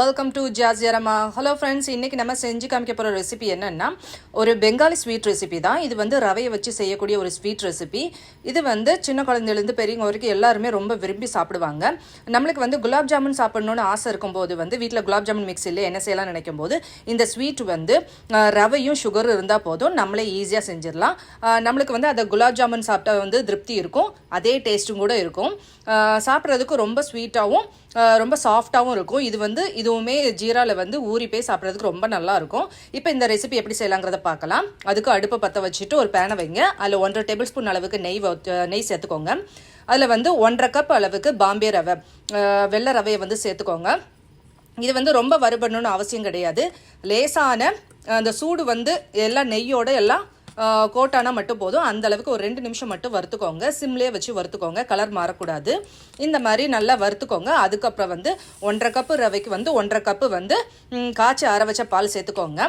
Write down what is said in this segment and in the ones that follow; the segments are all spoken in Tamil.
வெல்கம் டு ஜாஸ்யரமா ஹலோ ஃப்ரெண்ட்ஸ் இன்றைக்கி நம்ம செஞ்சு காமிக்க போகிற ரெசிபி என்னன்னா ஒரு பெங்காலி ஸ்வீட் ரெசிபி தான். இது வந்து ரவையை வச்சு செய்யக்கூடிய ஒரு ஸ்வீட் ரெசிபி இது வந்து சின்ன குழந்தைலேருந்து பெரியவங்க வரைக்கும் எல்லாருமே ரொம்ப விரும்பி சாப்பிடுவாங்க. நம்மளுக்கு வந்து குலாப் ஜாமுன் சாப்பிடணும்னு ஆசை இருக்கும்போது வந்து வீட்டில் குலாப் ஜாமுன் மிக்ஸ் இல்லை என்ன செய்யலாம் நினைக்கும் போது இந்த ஸ்வீட் வந்து ரவையும் சுகரும் இருந்தால் போதும். நம்மளே ஈஸியாக செஞ்சிடலாம். நம்மளுக்கு வந்து அதை குலாப் ஜாமுன் சாப்பிட்டா வந்து திருப்தி இருக்கும். அதே டேஸ்ட்டும் கூட இருக்கும். சாப்பிட்றதுக்கு ரொம்ப ஸ்வீட்டாகவும் ரொம்ப சாஃப்டாகவும் இருக்கும். இது வந்து இதுவுமே ஜீராவில் வந்து ஊறி போய் சாப்பிட்றதுக்கு ரொம்ப நல்லாயிருக்கும் இப்போ இந்த ரெசிபி எப்படி செய்யலாங்கிறத பார்க்கலாம். அதுக்கு அடுப்பை பற்ற வச்சுட்டு ஒரு பேனை வைங்க. அதில் ஒன்றரை டேபிள் ஸ்பூன் அளவுக்கு நெய் நெய் சேர்த்துக்கோங்க. அதில் வந்து ஒன்றரை கப் அளவுக்கு பாம்பே ரவை வெள்ளை ரவையை வந்து சேர்த்துக்கோங்க. இது வந்து ரொம்ப வறுபடணும்னு அவசியம் கிடையாது. லேசான அந்த சூடு வந்து எல்லாம் நெய்யோட எல்லாம் கோட்டானா மட்டும் போதும். அந்த அளவுக்கு ஒரு ரெண்டு நிமிஷம் மட்டும் வறுத்துக்கோங்க. சிம்லேயே வச்சு வறுத்துக்கோங்க. கலர் மாறக்கூடாது. இந்த மாதிரி நல்லா வறுத்துக்கோங்க. அதுக்கப்புறம் வந்து ஒன்றரை கப்பு ரவைக்கு வந்து ஒன்றரை கப்பு வந்து காய்ச்சி ஆற வச்ச பால் சேர்த்துக்கோங்க.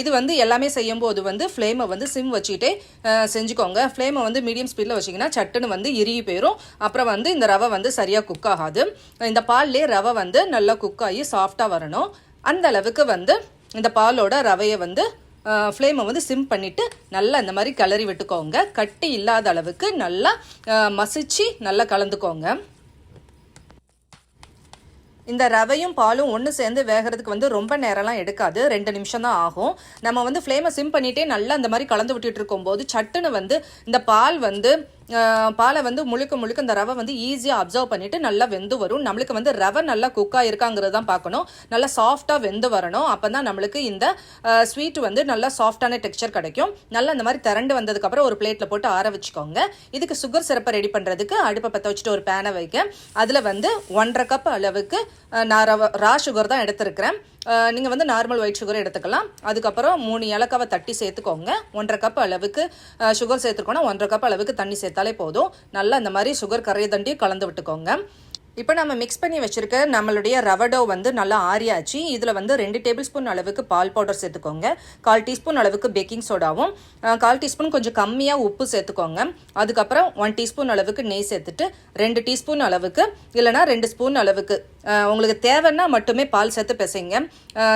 இது வந்து எல்லாமே செய்யும்போது வந்து ஃப்ளேமை வந்து சிம் வச்சுக்கிட்டே செஞ்சுக்கோங்க. ஃப்ளேமை வந்து மீடியம் ஸ்பீடில் வச்சிங்கன்னா சட்டுன்னு வந்து இறுகி போயிடும் அப்புறம் வந்து இந்த ரவை வந்து சரியாக குக் ஆகாது. இந்த பால்லே ரவை வந்து நல்லா குக் ஆகி சாஃப்டாக வரணும். அந்த அளவுக்கு வந்து இந்த பாலோட ரவையை வந்து ஃப்ளேமை வந்து சிம் பண்ணிவிட்டு நல்லா இந்த மாதிரி கிளறி விட்டுக்கோங்க. கட்டி இல்லாத அளவுக்கு நல்லா மசிச்சு நல்லா கலந்துக்கோங்க. இந்த ரவையும் பாலும் ஒன்று சேர்ந்து வேகிறதுக்கு வந்து ரொம்ப நேரம்லாம் எடுக்காது. ரெண்டு நிமிஷம் தான் ஆகும். நம்ம வந்து ஃப்ளேமை சிம் பண்ணிகிட்டே நல்லா இந்த மாதிரி கலந்து விட்டுட்டு இருக்கும்போது சட்டுன்னு வந்து இந்த பால் வந்து பாலை வந்து முழுக்க முழுக்க இந்த ரவை வந்து ஈஸியாக அப்சர்வ் பண்ணிவிட்டு நல்லா வெந்து வரும். நம்மளுக்கு வந்து ரவை நல்லா குக்காக இருக்காங்கிறது தான் பார்க்கணும். நல்லா சாஃப்டாக வெந்து வரணும். அப்போ தான் நம்மளுக்கு இந்த ஸ்வீட் வந்து நல்லா சாஃப்டான டெக்ஸ்சர் கிடைக்கும். நல்லா இந்த மாதிரி திரண்டு வந்ததுக்கப்புறம் ஒரு பிளேட்டில் போட்டு ஆற வச்சுக்கோங்க. இதுக்கு சுகர் சிறப்பை ரெடி பண்ணுறதுக்கு அடுப்பை பற்ற வச்சுட்டு ஒரு பேனை வைக்க அதில் வந்து ஒன்றரை கப் அளவுக்கு நான் ரவ ரா சுகர் தான் எடுத்திருக்கிறேன். நீங்கள் வந்து நார்மல் ஒயிட் சுகர் எடுத்துக்கலாம். அதுக்கப்புறம் மூணு ஏலக்காவை தட்டி சேர்த்துக்கோங்க. ஒன்றரை கப் அளவுக்கு சுகர் சேர்த்துக்கோனா ஒன்றரை கப் அளவுக்கு தண்ணி சேர்த்தாலே போதும். நல்லா இந்த மாதிரி சுகர் கரையை தண்டி கலந்து விட்டுக்கோங்க. இப்போ நம்ம மிக்ஸ் பண்ணி வச்சுருக்க நம்மளுடைய ரவடோ வந்து நல்லா ஆறியாச்சு. இதில் வந்து ரெண்டு டேபிள் ஸ்பூன் அளவுக்கு பால் பவுடர் சேர்த்துக்கோங்க. கால் டீஸ்பூன் அளவுக்கு பேக்கிங் சோடாவும் கால் டீஸ்பூன் கொஞ்சம் கம்மியாக உப்பு சேர்த்துக்கோங்க. அதுக்கப்புறம் ஒன் டீஸ்பூன் அளவுக்கு நெய் சேர்த்துட்டு ரெண்டு டீஸ்பூன் அளவுக்கு இல்லைனா ரெண்டு ஸ்பூன் அளவுக்கு உங்களுக்கு தேவைன்னா மட்டுமே பால் சேர்த்து பிசைங்க.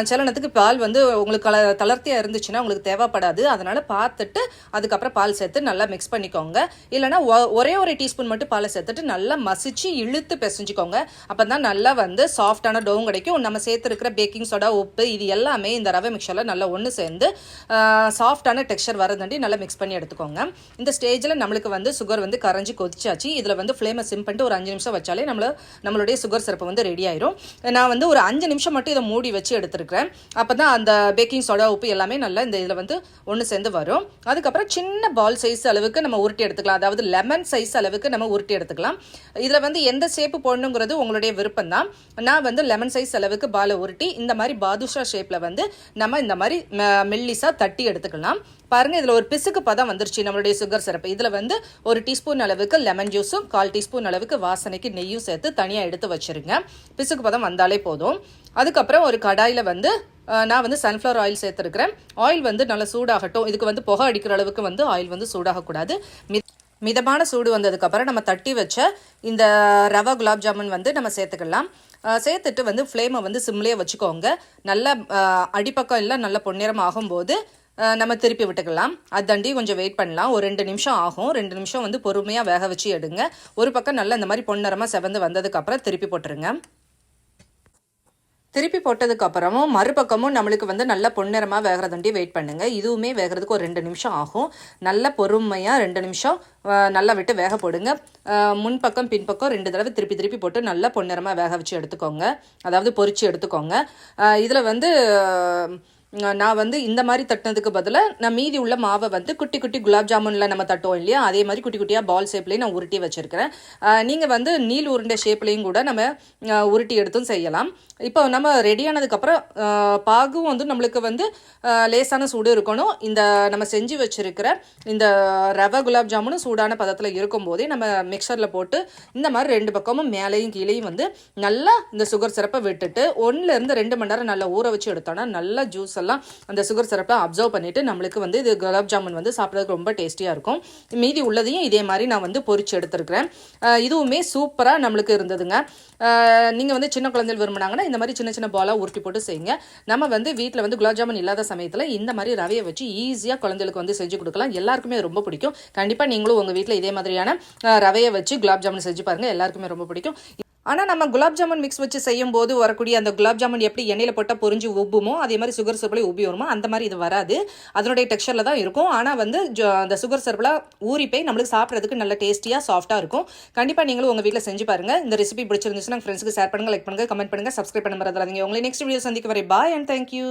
சிலனத்துக்கு பால் வந்து உங்களுக்கு கல தளர்த்தியாக இருந்துச்சுன்னா உங்களுக்கு தேவைப்படாது. அதனால் பார்த்துட்டு அதுக்கப்புறம் பால் சேர்த்து நல்லா மிக்ஸ் பண்ணிக்கோங்க. இல்லைனா ஒ- ஒரே ஒரு டீஸ்பூன் மட்டும் பாலை சேர்த்துட்டு நல்லா மசிச்சு இழுத்து செஞ்சுக்கோங்க அப்போ தான் நல்லா வந்து சாஃப்டான டோவும் கிடைக்கும். நம்ம சேர்த்துருக்கிற பேக்கிங் சோடா உப்பு இது எல்லாமே இந்த ரவை மிக்சரில் நல்லா ஒன்று சேர்ந்து சாஃப்டான டெக்ஸ்சர் வரதாண்டி நல்லா மிக்ஸ் பண்ணி எடுத்துக்கோங்க. இந்த ஸ்டேஜில் நம்மளுக்கு வந்து சுகர் வந்து கரைஞ்சி கொதிச்சாச்சு. இதில் வந்து ஃப்ளேமை சிம் பண்ணிட்டு ஒரு அஞ்சு நிமிஷம் வச்சாலே நம்மள நம்மளுடைய சுகர் சிறப்பு வந்து ரெடி ஆயிரும். நான் வந்து ஒரு அஞ்சு நிமிஷம் மட்டும் இதை மூடி வச்சு எடுத்துருக்கிறேன். அப்போ தான் அந்த பேக்கிங் சோடா உப்பு எல்லாமே நல்லா இந்த இதில் வந்து ஒன்று சேர்ந்து வரும். அதுக்கப்புறம் சின்ன பால் சைஸ் அளவுக்கு நம்ம உருட்டி எடுத்துக்கலாம். அதாவது லெமன் சைஸ் அளவுக்கு நம்ம உருட்டி எடுத்துக்கலாம். இதில் வந்து எந்த ஷேப்பு போடணுங்கிறது உங்களுடைய விருப்பம் தான் நான் வந்து லெமன் சைஸ் அளவுக்கு பாலை உருட்டி இந்த மாதிரி பாதுஷா ஷேப்பில் வந்து நம்ம இந்த மாதிரி மெல்லிஸாக தட்டி எடுத்துக்கலாம். பாருங்கள் இதில் ஒரு பிசுக்கு பதம் வந்துருச்சு நம்மளுடைய சுகர் சிறப்பு இதில் வந்து ஒரு டீஸ்பூன் அளவுக்கு லெமன் ஜூஸும் கால் டீஸ்பூன் அளவுக்கு வாசனைக்கு நெய்யும் சேர்த்து தனியாக எடுத்து வச்சிருங்க. பிசுக்கு பதம் வந்தாலே போதும். அதுக்கப்புறம் ஒரு கடாயில் வந்து நான் வந்து சன்ஃப்ளவர் ஆயில் சேர்த்துருக்கிறேன். ஆயில் வந்து நல்லா சூடாகட்டும். இதுக்கு வந்து புகை அடிக்கிற அளவுக்கு வந்து ஆயில் வந்து சூடாகக்கூடாது. மிதமான சூடு வந்ததுக்கப்புறம் நம்ம தட்டி வச்ச இந்த ரவா குலாப் ஜாமுன் வந்து நம்ம சேர்த்துக்கலாம். சேர்த்துட்டு வந்து ஃப்ளேமை வந்து சிம்லேயே வச்சுக்கோங்க. நல்ல அடிப்பக்கம் எல்லாம் நல்ல பொன்னிறம் ஆகும்போது நம்ம திருப்பி விட்டுக்கலாம். அதாண்டி கொஞ்சம் வெயிட் பண்ணலாம். ஒரு ரெண்டு நிமிஷம் ஆகும். ரெண்டு நிமிஷம் வந்து பொறுமையாக வேக வச்சு எடுங்க. ஒரு பக்கம் நல்லா இந்த மாதிரி பொன்னிறமாக செவந்து வந்ததுக்கப்புறம் திருப்பி போட்டுருங்க. திருப்பி போட்டதுக்கு அப்புறமும் மறுபக்கமும் நம்மளுக்கு வந்து நல்லா பொன்னிறமாக வேகிறதுண்டி வெயிட் பண்ணுங்க. இதுவுமே வேகிறதுக்கு ஒரு ரெண்டு நிமிஷம் ஆகும். நல்ல பொறுமையாக ரெண்டு நிமிஷம் நல்லா விட்டு வேக போடுங்க. முன்பக்கம் பின்பக்கம் ரெண்டு தடவை திருப்பி திருப்பி போட்டு நல்லா பொன்னிறமாக வேக வச்சு எடுத்துக்கோங்க. அதாவது பொறிச்சு எடுத்துக்கோங்க. இதில் வந்து நான் வந்து இந்த மாதிரி தட்டினதுக்கு பதிலாக நான் மீதி உள்ள மாவை வந்து குட்டி குட்டி குலாப் ஜாமுனில் நம்ம தட்டோம் இல்லையா? அதே மாதிரி குட்டி குட்டியாக பால் ஷேப்லேயும் நான் உருட்டி வச்சுருக்கிறேன். நீங்கள் வந்து நீல் உருண்டை ஷேப்லேயும் கூட நம்ம உருட்டி எடுத்தும் செய்யலாம். இப்போ நம்ம ரெடியானதுக்கப்புறம் பாகும் வந்து நம்மளுக்கு வந்து லேசான சூடு இருக்கணும். இந்த நம்ம செஞ்சு வச்சுருக்கிற இந்த ரவை குலாப் ஜாமுனும் சூடான பதத்தில் இருக்கும்போதே நம்ம மிக்சரில் போட்டு இந்த மாதிரி ரெண்டு பக்கமும் மேலேயும் கீழேயும் வந்து நல்லா இந்த சுகர் சிறப்பை விட்டுட்டு ஒன்றுலேருந்து ரெண்டு மணி நேரம் நல்லா ஊற வச்சு எடுத்தோன்னா நல்லா ஜூஸ் எல்லாம் அதெல்லாம் அந்த சுகர் சிரப்பை அப்சர்வ் பண்ணிவிட்டு நம்மளுக்கு வந்து இது குலாப் ஜாமுன் வந்து சாப்பிட்றதுக்கு ரொம்ப டேஸ்டியாக இருக்கும். மீதி உள்ளதையும் இதே மாதிரி நான் வந்து பொரிச்சு எடுத்துருக்கிறேன். இதுவுமே சூப்பராக நம்மளுக்கு இருந்ததுங்க. நீங்கள் வந்து சின்ன குழந்தைகள் விரும்புனாங்கன்னா இந்த மாதிரி சின்ன சின்ன பாலாக உருட்டி போட்டு செய்யுங்க. நம்ம வந்து வீட்டில் வந்து குலாப் ஜாமுன் இல்லாத சமயத்தில் இந்த மாதிரி ரவையை வச்சு ஈஸியாக குழந்தைகளுக்கு வந்து செஞ்சு கொடுக்கலாம். எல்லாருக்குமே ரொம்ப பிடிக்கும். கண்டிப்பாக நீங்களும் உங்கள் வீட்டில் இதே மாதிரியான ரவையை வச்சு குலாப் ஜாமுன் செஞ்சு பாருங்கள் எல்லாருக்குமே ரொம்ப பிடிக்கும். ஆனால் நம்ம குலாப் ஜாமுன் மிக்ஸ் வச்சு செய்யும் போது வரக்கூடிய அந்த குலாப் ஜாமுன் எப்படி எண்ணெயில் போட்டால் பொறிஞ்சு உப்புமோ அதே மாதிரி சுகர் சர்ப்பில் உப்பி வருமோ அந்த மாதிரி இது வராது. அதனுடைய டெக்ஸ்சரில் தான் இருக்கும். ஆனால் வந்து அந்த சுகர் சர்ப்பில் ஊறி போய் நம்மளுக்கு சாப்பிட்றதுக்கு நல்ல டேஸ்டியாக சாஃப்ட்டாக இருக்கும். கண்டிப்பாக நீங்களும் உங்கள் வீட்டில் செஞ்சு பாருங்கள் இந்த ரெசிபி பிடிச்சிருந்துச்சுன்னா ஃப்ரெண்ட்ஸுக்கு ஷேர் பண்ணுங்கள் லைக் பண்ணுங்கள் கமெண்ட் பண்ணுங்கள் சப்ஸ்கிரைப் பண்ண மறந்துடாதீங்க. உங்களை நெக்ஸ்ட் வீடியோ சந்திக்க வரை பாய் அண்ட் தேங்க்யூ